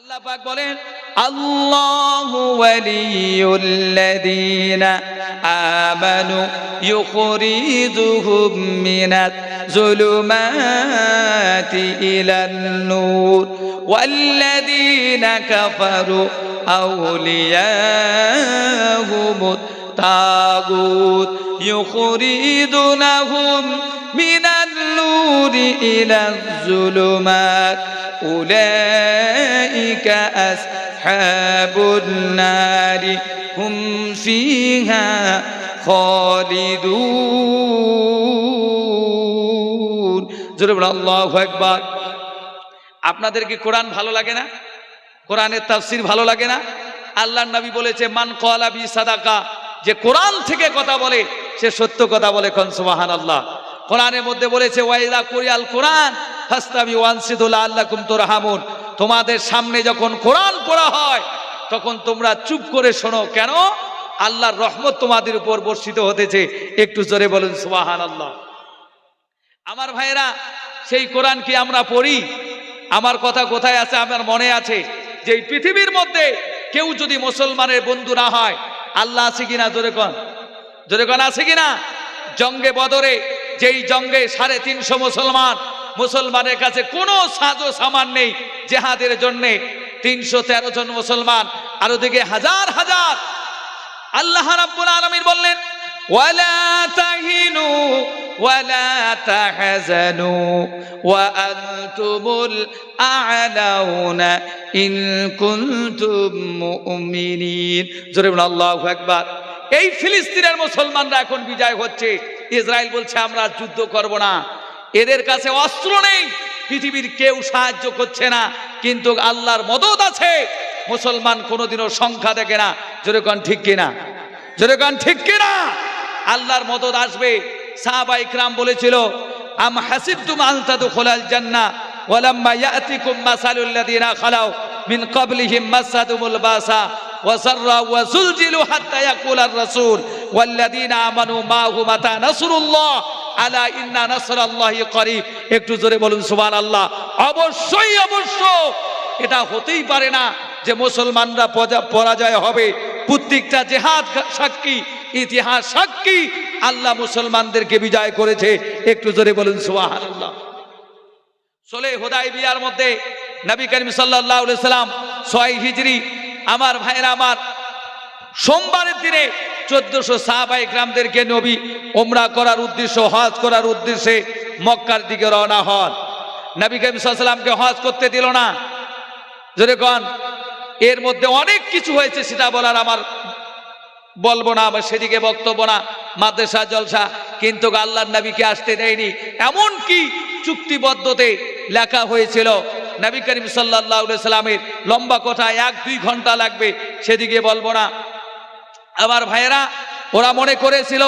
আল্লাহ পাক বলেন আল্লাহু ওয়ালিউল্লাযীনা আমানু ইউখরিজুহুম মিনাত যুলুমাতি ইলান নূর ওয়াল্লাযীনা কাফারু আউলিয়াহুমুত তাগুত ইউখরিজুনাহুম মিনাত النور إلى الظلمات أولئك أصحاب النار هم فيها خالدون জোরে আল্লাহু আকবার আপনাদের কি কোরআন ভালো লাগে না কোরআনের তাফসির ভালো লাগে না আল্লাহর নবী বলেছে মান কলা বি সাদাকা যে কোরআন থেকে কথা বলে সে সত্য কথা বলে কোন সুবাহান আল্লাহ কোরআনের মধ্যে বলেছে, ওয়াইদা কোরিয়াল কোরআন, ফাস্তাবি ওয়ানসিদুল্লাহ আল্লাকুম তোরহামুন। তোমাদের সামনে যখন কোরআন পড়া হয়, তখন তোমরা চুপ করে শোনো। কেন? আল্লাহর রহমত তোমাদের উপর বর্ষিত হতেছে। একটু জোরে বলুন সুবাহান আল্লাহ আমার ভাইয়েরা, সেই কোরআন কি আমরা পড়ি? আমার কথা কোথায় আছে? আমার মনে আছে যে পৃথিবীর মধ্যে কেউ যদি মুসলমানের বন্ধু না হয়, আল্লাহ আছে কিনা? জোরে কন। জোরে কন, আছে কিনা? জঙ্গে বদরে যেই জঙ্গে সাড়ে তিনশো মুসলমান, মুসলমানের কাছে কোনো সাজো সামান নেই, জেহাদের জন্যে তিনশো তেরো জন মুসলমান, আর ওদিকে হাজার হাজার। আল্লাহ রাব্বুল আলামিন বললেন তাহিনু এই ফিলিস্তিনের মুসলমানরা এখন বিজয় হচ্ছে। ইসরায়েল বলছে, আমরা যুদ্ধ করব না। এদের কাছে অস্ত্র নেই। পৃথিবীর কেউ সাহায্য করছে না। কিন্তু আল্লাহর মদত আছে। মুসলমান কোনোদিনও সংখ্যা দেখে না। জোরে কন, ঠিক কিনা? জোরে কন, ঠিক কিনা? আল্লাহর মদত আসবে। সাহাবা ইকরাম বলেছিল, আম হাসিবতুম আন তাদখুলাল জান্নাহ ওয়ালাম্মা ইয়াতিকুম মাসালুল খালাউ মিন ক্বাবলিহিম মাসাদুমুল বাসা ওয়াসাররা ওয়াজুলজিলু হাত্তা ইয়াকুলার রাসূল। ওয়াল্লাযিনা আমানু মাহু মাতা নাসরুল্লাহ আলা ইন্না নাসরাল্লাহি করিব। একটু জোরে বলুন, সুবহানাল্লাহ। অবশ্যই অবশ্য এটা হতেই পারে না যে মুসলমানরা পরাজয় হবে। প্রত্যেকটা জেহাদ সাক্ষী, ইতিহাস সাক্ষী আল্লাহ মুসলমানদেরকে বিজয় করেছে। একটু জোরে বলুন সুবাহান আল্লাহ সোলে হোদাই বিয়ার মধ্যে নবী করিম সাল্লাহ সাল্লাম ছয় হিজড়ি আমার ভাইরা আমার সোমবারের দিনে চোদ্দশো সাহাবাই গ্রামদেরকে নবী ওমরা করার উদ্দেশ্য, হজ করার উদ্দেশ্যে মক্কার দিকে রওনা হন। নবী করিম সাল্লামকে হজ করতে দিল না। যদি কন, এর মধ্যে অনেক কিছু হয়েছে সেটা বলার আমার বলব না, আমার সেদিকে বক্তব্য না, মাদ্রাসা, জলসা, কিন্তু আল্লাহর নবীকে আসতে দেয়নি। এমন কি চুক্তিবদ্ধতে লেখা হয়েছিল, নবী করিম সাল্লাহ সাল্লামের লম্বা কথা এক দুই ঘণ্টা লাগবে, সেদিকে বলব না। আমার ভাইয়েরা, ওরা মনে করেছিল,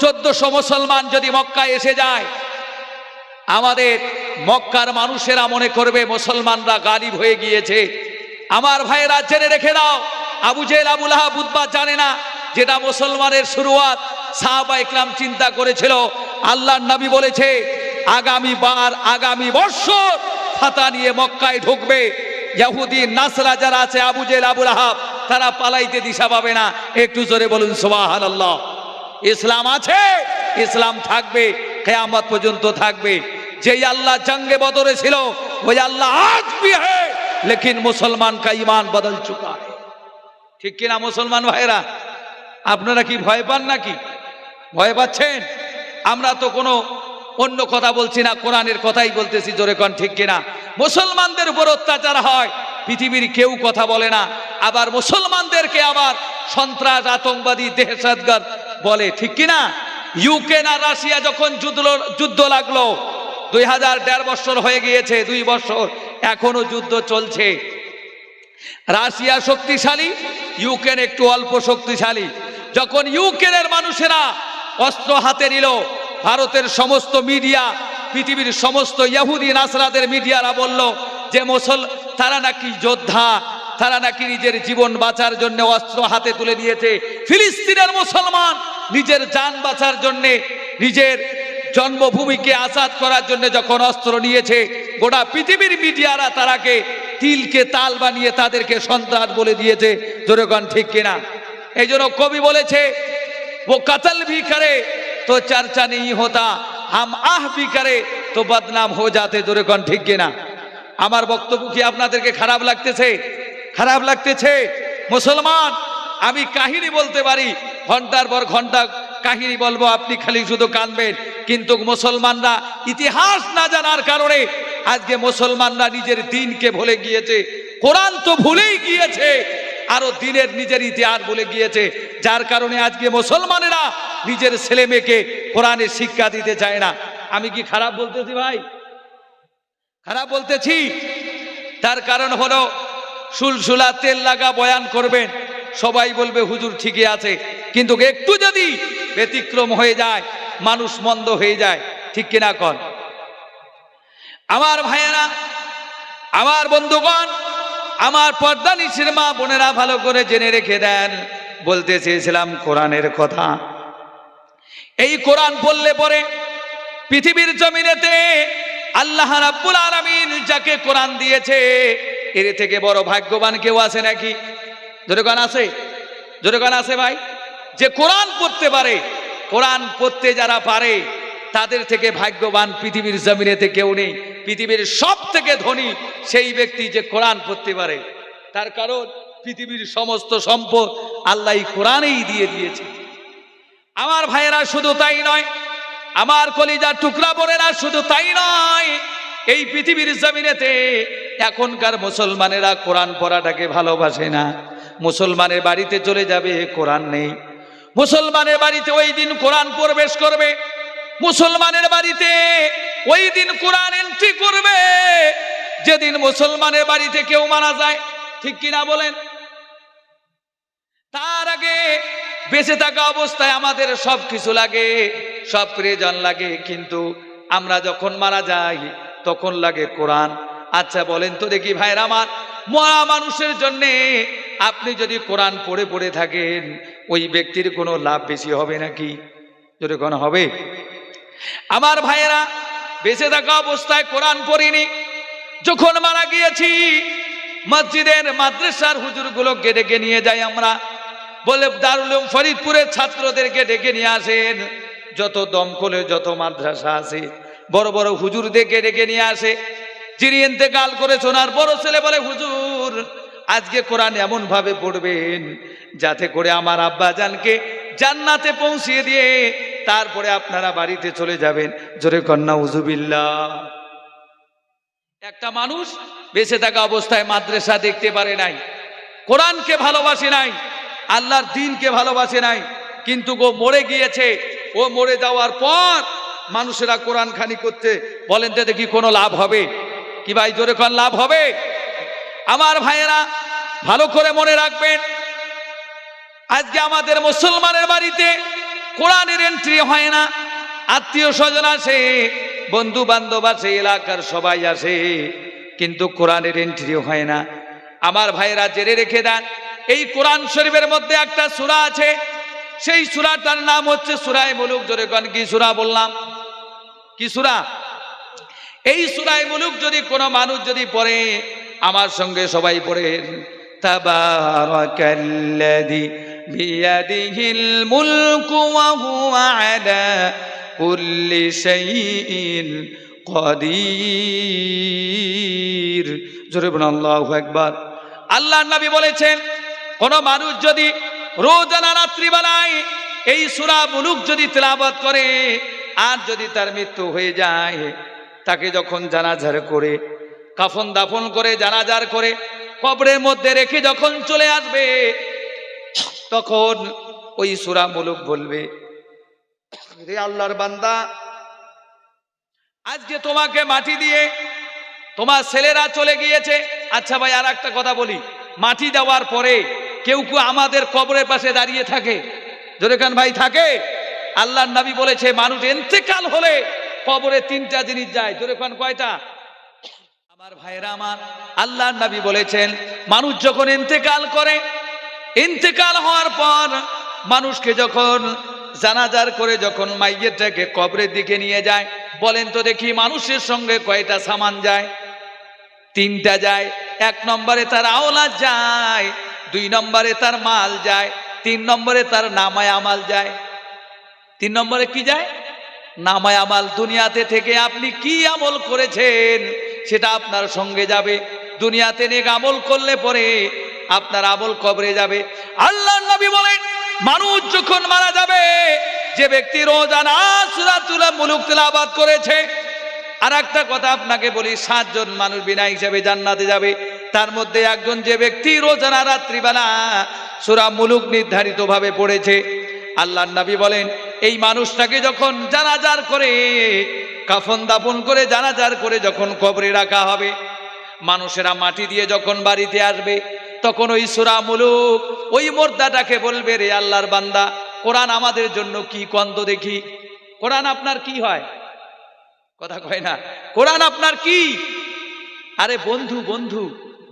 চোদ্দশো মুসলমান যদি মক্কায় এসে যায়, আমাদের মক্কার মানুষেরা মনে করবে মুসলমানরা গালিব হয়ে গিয়েছে। আমার ভাইয়েরা, জেনে রেখে দাও, আবু জেল আবুল বুধবা জানে না যেটা মুসলমানের শুরুয়াত সাহাবা ইকরাম চিন্তা করেছিল। আল্লাহর নবী বলেছে, আগামী বার, আগামী বৎসর ফাতা নিয়ে মক্কায় ঢুকবে। ইহুদি নাসরা যারা আছে, আবু জেল আবুল আহাব তারা পালাইতে দিশা পাবে না। একটু জোরে বলুন সোহান আল্লাহ ইসলাম আছে, ইসলাম থাকবে, কেয়ামত পর্যন্ত থাকবে। যেই আল্লাহ জঙ্গে বদরে ছিল, ওই আল্লাহ আজ বিহে লেকিন মুসলমান কা ইমান বদল চুকা ঠিক কিনা মুসলমান ভাইরা আপনারা কি ভয় পান নাকি? ভয় পাচ্ছেন? আমরা তো কোনো অন্য কথা বলছি না, কোরআনের কথাই বলতেছি, জোরে কন ঠিক কিনা? মুসলমানদের উপর অত্যাচার হয় পৃথিবীর কেউ কথা বলে না। আবার মুসলমানদেরকে আবার সন্ত্রাস, আতঙ্কবাদী, দেহসাদগার বলে। ঠিক কিনা? ইউক্রেন আর রাশিয়া যখন যুদ্ধ যুদ্ধ লাগল, দুই হাজার দেড় বছর হয়ে গিয়েছে, দুই বছর এখনও যুদ্ধ চলছে। রাশিয়া শক্তিশালী ইউক্রেন একটু অল্প শক্তিশালী। যখন ইউক্রেনের মানুষেরা অস্ত্র হাতে নিল, ভারতের সমস্ত মিডিয়া পৃথিবীর সমস্ত ইয়াহুদি নাসরাদের মিডিয়ারা বলল যে মুসল, তারা নাকি যোদ্ধা, তারা নাকি নিজের জীবন বাঁচার জন্য অস্ত্র হাতে তুলে নিয়েছে ফিলিস্তিনের মুসলমান নিজের যান বাঁচার জন্যে, নিজের জন্মভূমিকে আজাদ করার জন্য যখন অস্ত্র নিয়েছে, গোটা পৃথিবীর মিডিয়ারা তারাকে তিলকে তাল বানিয়ে তাদেরকে সন্ত্রাস বলে দিয়েছে। জোরেগণ ঠিক কিনা? এই জন্য কবি বলেছে, ও কাতল ভি করে, তো চর্চা নেই হতা, হাম আহ ভি করে, তো বদনাম হো যাতে জোরেগণ ঠিক কিনা? আমার বক্তব্য কি আপনাদেরকে খারাপ লাগতেছে? খারাপ লাগতেছে? মুসলমান, আমি কাহিনী বলতে পারি। ঘণ্টার পর ঘণ্টা কাহিনী বলব, আপনি খালি শুধু কানবেন। কিন্তু মুসলমানরা ইতিহাস না জানার কারণে আজকে মুসলমানরা নিজের দিনকে ভুলে গিয়েছে। কোরআন তো ভুলেই গিয়েছে, আরও দিনের নিজের ইতিহাস ভুলে গিয়েছে। যার কারণে আজকে মুসলমানেরা নিজের ছেলে মেয়েকে কোরআনের শিক্ষা দিতে চায় না। আমি কি খারাপ বলতেছি ভাই? খারাপ বলতেছি, তার কারণ হলো সুলসুলা তেল লাগা বয়ান করবেন, সবাই বলবে হুজুর ঠিকই আছে, কিন্তু একটু যদি ব্যতিক্রম হয়ে যায়, মানুষ মন্দ হয়ে যায়, ঠিক কিনা কন? আমার ভাইয়েরা, আমার বন্ধুগণ, আমার পর্দা নিচের মা বোনেরা ভালো করে জেনে রেখে দেন, বলতে চেয়েছিলাম কোরআনের কথা। এই কোরআন পড়লে পরে পৃথিবীর জমিনেতে আল্লাহ রাব্বুল আলামিন যাকে কোরআন দিয়েছে, এর থেকে বড় ভাগ্যবান কেউ আছে নাকি? জোরেগান আছে? জোরেগান আছে ভাই? যে কোরআন পড়তে পারে, কোরআন পড়তে যারা পারে, তাদের থেকে ভাগ্যবান পৃথিবীর জমিনেতে কেউ নেই। পৃথিবীর সব থেকে ধনী সেই ব্যক্তি যে কোরআন পড়তে পারে। তার কারণ, পৃথিবীর সমস্ত সম্পদ আল্লাহ কোরআনেই দিয়ে দিয়েছে। আমার ভাইয়েরা শুধু তাই নয় আমার কলিজার টুকরা বোনেরা, শুধু তাই নয়, এই পৃথিবীর জমিনেতে এখনকার মুসলমানেরা কোরআন পড়াটাকে ভালোবাসে না। মুসলমানের বাড়িতে চলে যাবে, কোরআন নেই। মুসলমানের বাড়িতে ওই দিন কোরআন প্রবেশ করবে। মুসলমানের বাড়িতে ওই দিন কোরআন এন্ট্রি করবে। যেদিন মুসলমানের বাড়িতে কেউ মারা যায়, ঠিক কিনা বলেন? তার আগে বেঁচে থাকা অবস্থায় আমাদের সব কিছু লাগে, সব প্রয়োজন লাগে, কিন্তু আমরা যখন মারা যাই, তখন লাগে কোরআন। আচ্ছা বলেন তো দেখি ভাইয়ের আমার, মরা মানুষের জন্যে আপনি যদি কোরআন পড়ে পড়ে থাকেন, ওই ব্যক্তির কোনো লাভ বেশি হবে নাকি? যদি কোনো হবে। আমার ভাইয়েরা, বেঁচে থাকা অবস্থায় কোরআন পড়িনি। যখন মারা গিয়েছি, মসজিদের মাদ্রাসার হুজুরগুলোকে ডেকে নিয়ে যাই আমরা। বলে, দারুল ফরিদপুরের ছাত্রদেরকে ডেকে নিয়ে আসেন। যত দমকলে যত মাদ্রাসা আছে, বড় বড় হুজুরদেরকে ডেকে নিয়ে আসে। যিনি ইন্তেকাল করে সোনার বড় ছেলে বলে, হুজুর, আজকে কোরআন এমন ভাবে পড়বেন যাতে করে আমার আব্বা জানকে জান্নাতে পৌঁছিয়ে দিয়ে তারপরে আপনারা বাড়িতে চলে যাবেন। জোরে কন্যা উজুবিল্লা একটা মানুষ বেঁচে থাকা অবস্থায় মাদ্রাসা দেখতে পারে নাই, কোরআনকে ভালোবাসে নাই আল্লাহর দিনকে ভালোবাসে নাই, কিন্তু ও মরে গিয়েছে। ও মরে যাওয়ার পর মানুষেরা কোরআন খানি করতে বলেন, তো দেখি কোনো লাভ হবে? কি ভাই, জোরে কোন লাভ হবে? আমার ভাইয়েরা, ভালো করে মনে রাখবেন, আজকে আমাদের মুসলমানের বাড়িতে কোরআনের এন্ট্রি হয় না। আত্মীয় স্বজন আসে বন্ধু বান্ধব আছে এলাকার সবাই আসে, কিন্তু কোরআনের এন্ট্রি হয় না। আমার ভাইয়েরা জেরে রেখে দেন এই কোরআন শরীফের মধ্যে একটা সূরা আছে। সেই সূরাটার নাম হচ্ছে সূরায়ে মুলুক। জোরে কন, কি সূরা বললাম? কি সূরা? এই সূরায়ে মুলুক যদি কোনো মানুষ যদি পড়ে, আমার সঙ্গে সবাই পড়েন। তাবারাকাল্লাযী বিয়াদিহিল মুলকু ওয়া হুয়া আলা কুল্লি শাইইন কাদির। জোরে বলুন, আল্লাহু আকবার। আল্লাহর নবী বলেছেন কোন মানুষ যদি রোজানা রাত্রিবেলায় এই সূরা মুলুক যদি তেলাওয়াত করে আর যদি তার মৃত্যু হয়ে যায়, তাকে যখন জানাজার করে, কাফন দাফন করে, জানাজার করে, কবরের মধ্যে রেখে যখন চলে আসবে, তখন ওই সুরা মুলুক বলবে আল্লাহর বান্দা, আজকে তোমাকে মাটি দিয়ে তোমার ছেলেরা চলে গিয়েছে। আচ্ছা ভাই আর একটা কথা বলি। মাটি দেওয়ার পরে কেউ কেউ আমাদের কবরের পাশে দাঁড়িয়ে থাকে। জোরেখান ভাই, থাকে? আল্লাহর নবী বলেছে, মানুষ এন্তেকাল হলে কবরে তিনটা জিনিস যায়। জোরেখান কয়টা? আমার ভাইরা আমার, আল্লাহর নবী বলেছেন, মানুষ যখন ইন্তেকাল করে ইন্তেকাল হওয়ার পর মানুষকে যখন জানাজার করে যখন মাইয়েরটাকে কবরের দিকে নিয়ে যায়, বলেন তো দেখি মানুষের সঙ্গে কয়টা সামান যায়? তিনটা যায়, এক নম্বরে তার আওলা যায় দুই নম্বরে তার মাল যায়, তিন নম্বরে তার নামায় আমাল যায়। তিন নম্বরে কি যায়? নামায় আমাল। দুনিয়াতে থেকে আপনি কি আমল করেছেন, সেটা আপনার সঙ্গে যাবে। দুনিয়াতে নেক আমল করলে পরে আপনার আমল কবরে যাবে। আল্লাহ নবী বলেন, মানুষ যখন মারা যাবে, যে ব্যক্তি রোজানা মুলুক করেছে আর একটা কথা আপনাকে বলি, সাতজন মানুষ বিনা হিসাবে জান্নাতে যাবে। তার মধ্যে একজন যে ব্যক্তি রোজানা রাত্রিবেলা সুরা মুলুক নির্ধারিত ভাবে পড়েছে আল্লাহ নবী বলেন, এই মানুষটাকে যখন জানাজার করে, কাফন দাফন করে, জানাজার করে যখন কবরে রাখা হবে, মানুষেরা মাটি দিয়ে যখন বাড়িতে আসবে, তখন ওই সুরা মুলুক, ওই মোর্দাটাকে বলবে, রে আল্লাহর বান্দা, কোরআন আমাদের জন্য কি কন্দ দেখি? কোরআন আপনার কি হয়? কথা কয় না, কোরআন আপনার কি? আরে বন্ধু বন্ধু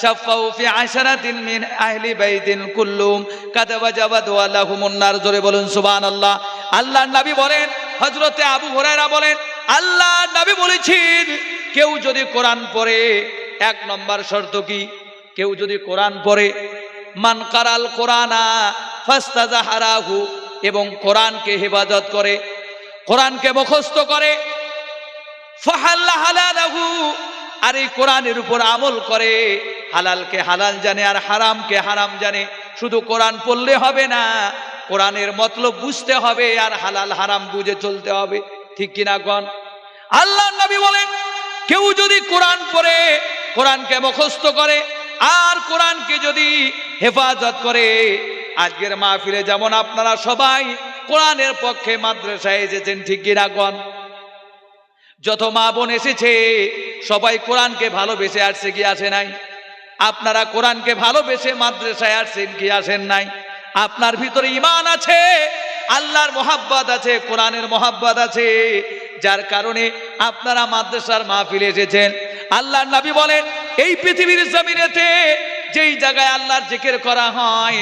শাফাউ ফি আশারাতিন মিন আহলি বাইতিন কুল্লুম কাদ ওয়াজাবা দোয়া লাহুমুন নার। জোরে বলুন, সুবহানাল্লাহ। আল্লাহর নবী বলেন, হযরতে আবু হুরায়রা বলেন আল্লাহ নবী বলেছেন, কেউ যদি কোরআন পড়ে, এক নম্বর শর্ত কি? কেউ যদি কোরআন পড়ে, মান কারাল কোরআনা ফাস্তাজাহারাহু, এবং কোরআনকে হেফাজত করে, কোরআনকে মুখস্থ করে ফাহাল্লাহালাহু আর এই কোরআনের উপর আমল করে, হালালকে হালাল জানে আর হারামকে হারাম জানে। শুধু কোরআন পড়লে হবে না, কোরআনের মতলব বুঝতে হবে আর হালাল হারাম বুঝে চলতে হবে। ঠিক কিনা কন? আল্লাহ নবী বলেন, কেউ যদি কোরআন পড়ে, কোরআনকে মুখস্থ করে, আর কোরআনকে যদি হেফাজত করে, আজকের মাহফিলে যেমন আপনারা সবাই কোরআনের পক্ষে মাদ্রাসায় এসেছেন, ঠিক কিনা কন? যত মা বোন এসেছে, সবাই কোরআনকে ভালোবেসে আসছে কি আসে নাই? আপনারা কোরআনকে ভালোবেসে মাদ্রাসায় আসছেন কি আসেন নাই? আপনার ভিতরে ইমান আছে, আল্লাহর মোহাব্বত আছে, কোরআনের মোহাব্বত আছে। যার কারণে আপনারা মাদ্রাসার মাহফিলে এসেছেন। আল্লাহর নবী বলেন, এই পৃথিবীর জমিনেতে যেই জায়গায় আল্লাহর জিকির করা হয়,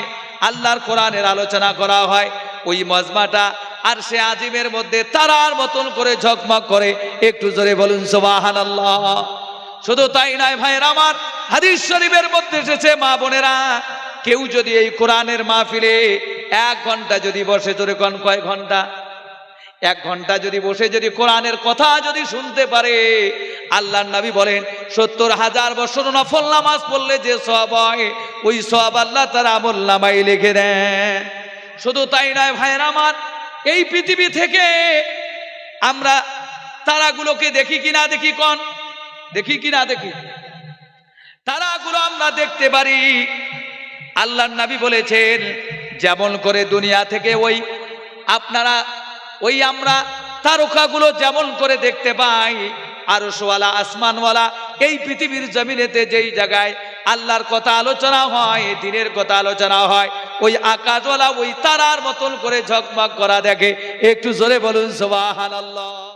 আল্লাহর কোরআনের আলোচনা করা হয়, ওই মজমাটা আর সে আজিমের মধ্যে তারার মতন করে ঝকমক করে। একটু জোরে বলুন সোবাহান আল্লাহ শুধু তাই নয় ভাইয়ের আমার, হাদিস শরীফের মধ্যে এসেছে, মা বোনেরা, কেউ যদি এই কোরআনের মাহফিলে এক ঘণ্টা যদি বসে, জোরে কন কয় ঘণ্টা? এক ঘণ্টা যদি বসে, যদি কোরআনের কথা যদি শুনতে পারে, আল্লাহর নবী বলেন, সত্তর হাজার বছর নফল নামাজ পড়লে যে সব হয়, ওই সব আল্লাহ তার আমল নামাই লিখে দেন। শুধু তাই নয় ভাইয়ের আমার এই পৃথিবী থেকে আমরা তারাগুলোকে দেখি কি না দেখি কন? দেখি কি না দেখি? তারাগুলো আমরা দেখতে পারি। আল্লাহর নবী বলেছেন, যেমন করে দুনিয়া থেকে ওই আপনারা, ওই আমরা তারকাগুলো যেমন করে দেখতে পাই, আরশওয়ালা, আসমানওয়ালা, এই পৃথিবীর জমিনেতে যেই জায়গায় আল্লাহর কথা আলোচনা হয়, দিনের কথা আলোচনা হয় ওই আকাশওয়ালা ওই তারার মতন করে ঝকমক করা দেখে। একটু জোরে বলুন সোবাহান আল্লাহ